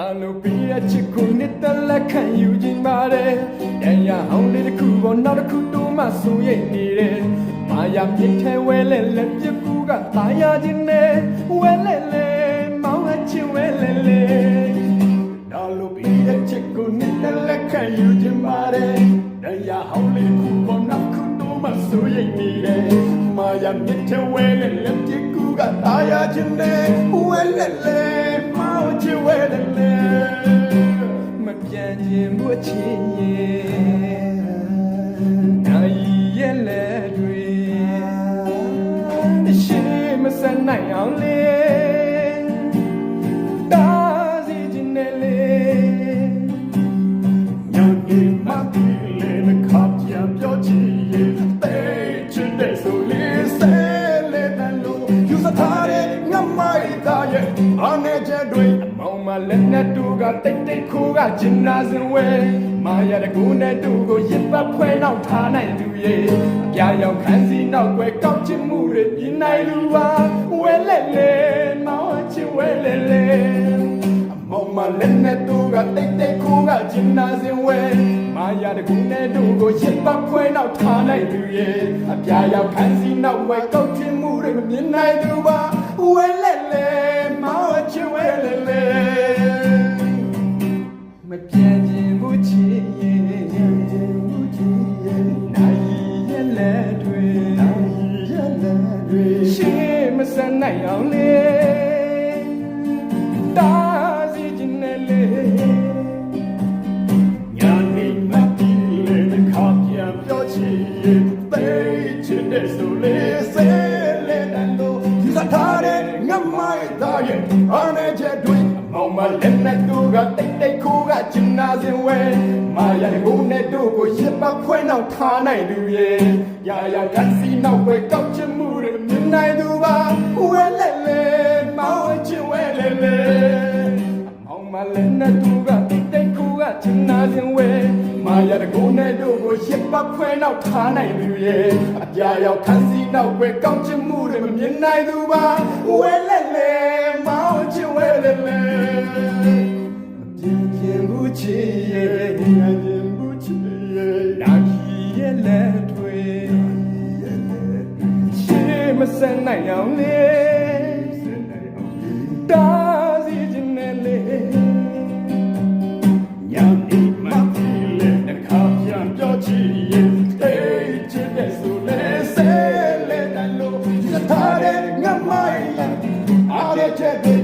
ဒါလိုပြီးတဲ့ချစ်ကိုနှစ်သက်လက်ခံယူခြင်းပါတယ်တန်ရအောင်လေးတစ်ခုပေါ်နောက်တစ်ခုတိုးမှဆိုရင်နေတယ်မာယာမြင့်ထဲဝဲလဲလဲပြစ်ကူကตายရခြင်းနဲ့ဝဲလဲလဲမောင်းအချင်းဝဲလဲလဲ ဒါလိုပြီးတဲ့ချစ်ကိုနှစ်သက်လက်ခံယူခြင်းပါတယ်တရားဟောင်းလေးခုပေါ်နောက်ခုတော့မဆိုရင်နေတယ်မာယာမြစ်ထဲဝဲတဲ့လက်ပြကူကတာယာခြင်းနဲ့ဝဲလက်လဲ ပြန်ခြင်းဘူးအချင်းရဲ့နိုင်ရဲ့လက်တွေရှိမစနိုင်အောင်လေတာစီခြင်းနဲ့လေညနေမှဒီလေမခပ်ချင်ပြောချင်ရဲ့တဲချင်တဲ့ဆိုလေးဆဲလေတန်လို့ယူစထားတဲ့ငမိုက်သားရဲ့အနေချက်တွေအ မောင်မလက်နဲ့တူကတိတ်တိတ်ခိုးကကျင်နာစင်ဝဲမာရတဲ့ကိုနဲ့တူကိုရစ်ပတ်ဖွဲနောက်ထားနိုင်သူရဲ့အပြာရောက်ခန်းစီနောက်ွယ်ကောက်ချင်မှုတွေမြင်နိုင်လူပါဝဲလက်လေမောင်ချင်ဝဲလေလေမောင်မလည်းနဲ့တူကတိတ်တိတ်ခိုးကကျင်နာစင်ဝဲမာယာတကူနဲ့တို့ကိုရှစ်ပတ်ဖွဲနောက်ထားနိုင်သူရဲ့အပြာရောက်ခန်းစီနောက်ဝဲကောက်ချင်မှုတွေမမြင်နိုင်သူပါဝဲလဲလဲ မစနိုင်အောင်လေတာစီခြင်းနဲ့လေညာနေမတီးလေခါပြန်ပြောချင်ရဲ့တေးချင်တဲ့ဆိုလေဆဲလေတန်လို့ယူစားထားတဲ့ငမိုက်သားရဲ့အနေချက်တွေအမောင်မလက်နဲ့တို့ကတိတ်တိတ်ခိုးကကျင်နာစင်ဝဲမာရတဲ့ကိုနဲ့တို့ကိုရစ်ပတ်ခွဲနောက်ထားနိုင်သူရဲ့ရာရာကစီနောက်ပဲကောက်ချင်မှုတွေမြင်နိုင်သူပါ ဝဲလဲလဲမောင်ချင်ဝဲလဲလဲမောင်မလည်းနဲ့သူကတိတ်တိတ်ကူကချင်နာခြင်းဝဲမာရတဲ့ကိုနဲ့တို့ကိုရစ်ပတ်ခွဲနောက်ထားနိုင်သူရဲ့အပြာရောက်ခန်းစီနောက်ွယ်ကောင်းချင်မှုတွေမမြင်နိုင်သူပါဝဲလဲလဲ မဆက်နိုင်အောင်လေတားစီခြင်းနဲ့လေညံဒီမဖီလေနှခါပြန်ပြောချင်ရင်တိတ်ချင်တဲ့ဆိုလေဆဲလေတန်လို့ရထားတဲ့ငမိုင်းလာအားရချက်